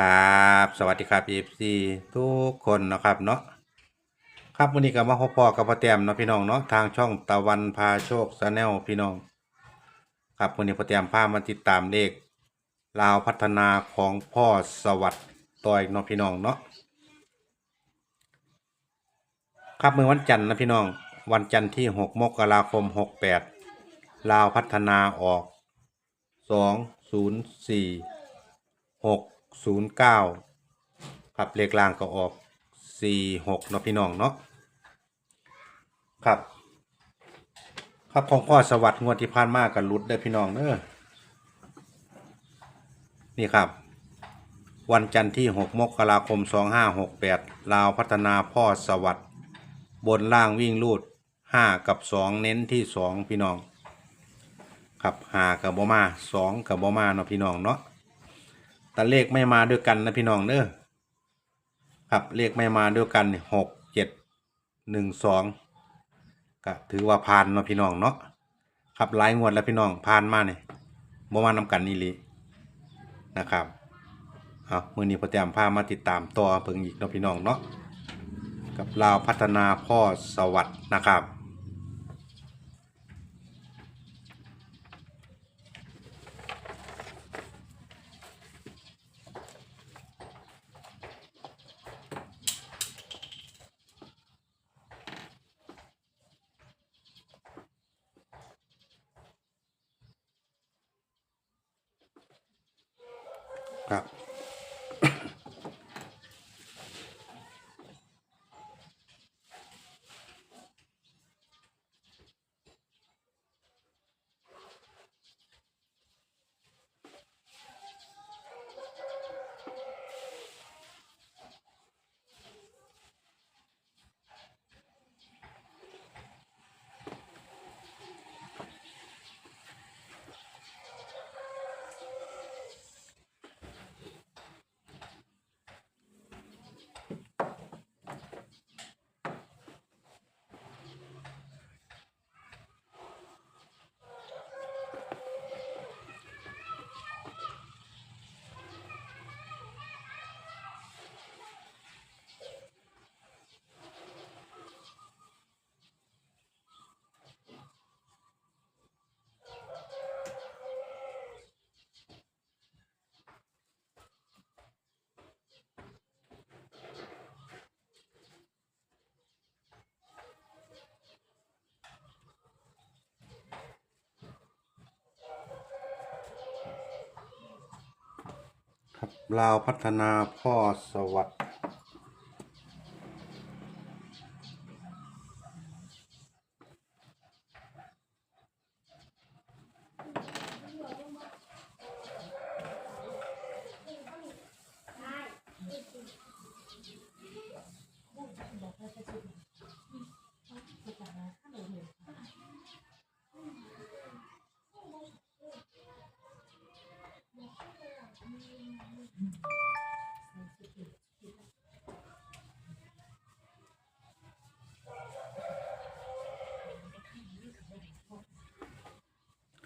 ครับ สวัสดีครับ FC ทุกคนนะครับเนาะครับวันนี้ก็มาพบพอกับพ่อแต้มเนาะพี่น้องเนาะทางช่องตะวันพาโชคชาแนลพี่น้อง ครับวันนี้พ่อแต้มพามาติดตามเลขลาวพัฒนาของพ่อสวัสดิ์ต่อยเนาะพี่น้องเนาะครับเมื่อวันจันทร์นะพี่น้อง วันจันทร์ที่ 6 มกราคม 68 ลาวพัฒนาออก 204หก ศูนย์เก้าครับเลขล่างก็ออกสี่หกเนาะพี่น้องเนาะครับ ครับของพ่อสวัสดิ์งวดที่ผ่านมากันรุดได้พี่น้องเนอะนี่ครับ วันจันทร์ที่หกมกราคมสองห้าหกแปดลาวพัฒนาพ่อสวัสดิ์บนล่างวิ่งรูดห้ากับสองเน้นที่สองพี่น้อง ครับหากับบมาสองกับบมาเนาะพี่น้องเนาะ แต่เลขไม่มาด้วยกันนะพี่น้องเด้อครับเลขไม่มาด้วยกันหกเจ็ดหนึ่งสองก็ถือว่าผ่านเนาะพี่น้องเนาะครับหลายงวดแล้วพี่น้องผ่านมาเนี่ยบ่มานำกันนี่ลีนะครับเอามือนี้พอแต้มพามาติดตามต่อเพิ่งอีกเนาะพี่น้องเนาะกับลาวพัฒนาพ่อสวัสดนะครับ ครับ ครับลาวพัฒนาพ่อสวัสดิ์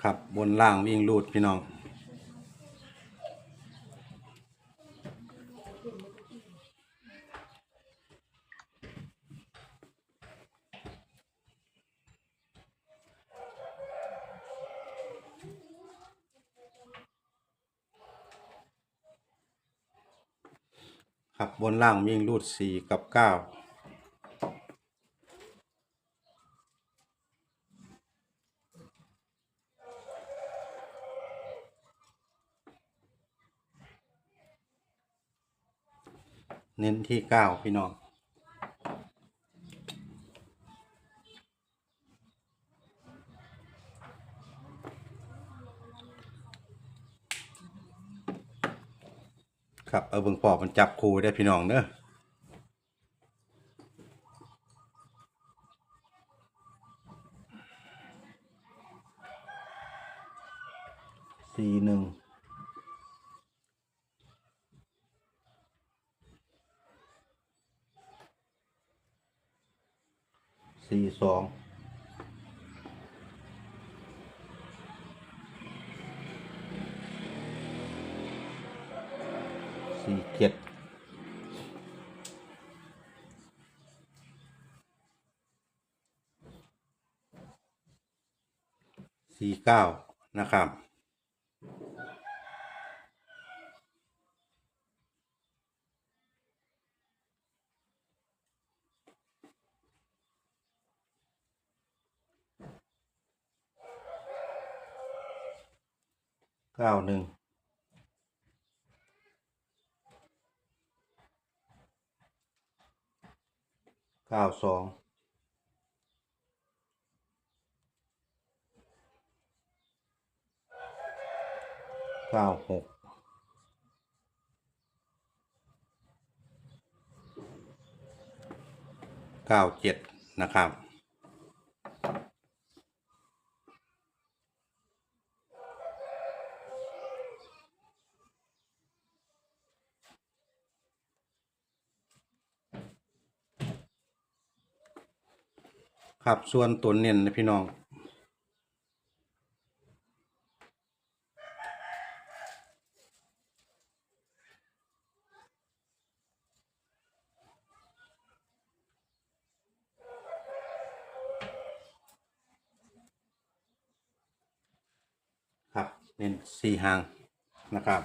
ครับบนล่างวิ่งรูดพี่น้อง ครับบนล่างวิ่งรูดสี่กับเก้า เน้นที่เก้าพี่น้อง ครับ เอาเบิ่งปอบมันจับคูได้พี่น้องเนอะสี่หนึ่ง สี่สองสี่เจ็ดสี่เก้านะครับ เก้าหนึ่งเก้าสองเก้าหกเก้าเจ็ดนะครับ ครับส่วนตัวเน้นนะพี่น้อง ครับ เน้นสี่หางนะครับ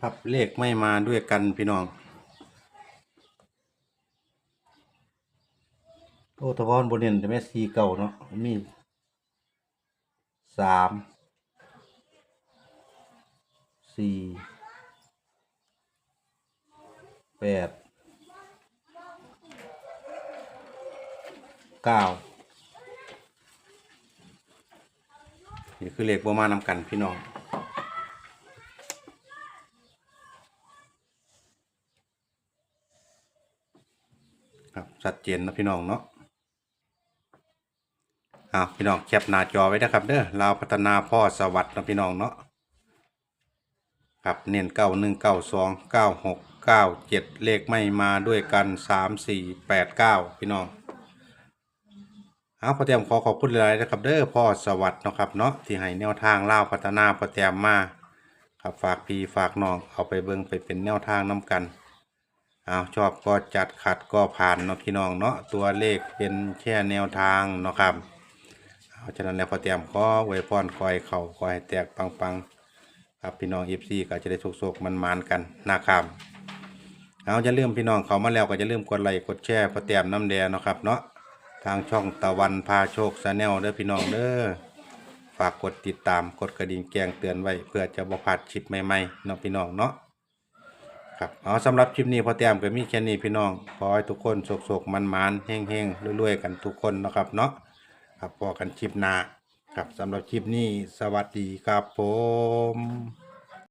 ครับเลขไม่มาด้วยกันพี่น้องโอ้ทวอนบนเน้นแต่แม่สีเก่าเนาะมีสามสี่แปดเก้านี่คือเลขประมานำกันพี่น้อง ครับ ชัดเจนนะพี่น้องเนาะอ้าวพี่น้องแคปหน้าจอไว้นะครับเด้อลาวพัฒนาพ่อสวัสดิ์นะพี่น้องเนาะครับเน้นเก้าหนึ่งเก้าสองเก้าหกเก้าเจ็ดเลขไม่มาด้วยกันสามสี่แปดเก้าพี่น้องเอาพอแต้มขอขอบคุณหลายนะครับเด้อพ่อสวัสดิ์นะครับเนาะที่ให้แนวทางเล่าพัฒนาพอแต้มมาครับฝากพี่ฝากน้องเอาไปเบิ่งไปเป็นแนวทางน้กัน เอาชอบก็จัดขัดก็ผ่านเนาะพี่น้องเนาะตัวเลขเป็นแค่แนวทางเนาะครับเอาฉะนั้นแล้วพอเตรียมขอไว้พรคอยเข่าคอยแตกปังๆครับพี่น้องเอฟซีก็จะได้โชคๆมันมานๆกันนะครับเอาจะเริ่มพี่น้องเขามาแล้วก็จะเริ่มกดไลค์กดแชร์พอเตรียมน้ำแดงเนาะครับเนาะทางช่องตะวันพาโชคชาแนลเด้อพี่น้องเด้อฝากกดติดตามกดกระดิ่งแจ้งเตือนไว้ เพื่อจะบ่พลาดคลิปใหม่ๆเนาะพี่น้องเนาะ ครับเอาสำหรับคลิปนี้พอแต้มก็มีแค่นี้พี่น้องขอให้ทุกคนโศกๆมันๆเฮงๆรวยๆกันทุกคนนะครับเนาะครับพอกันคลิปหน้าครับสำหรับคลิปนี้สวัสดีครับผม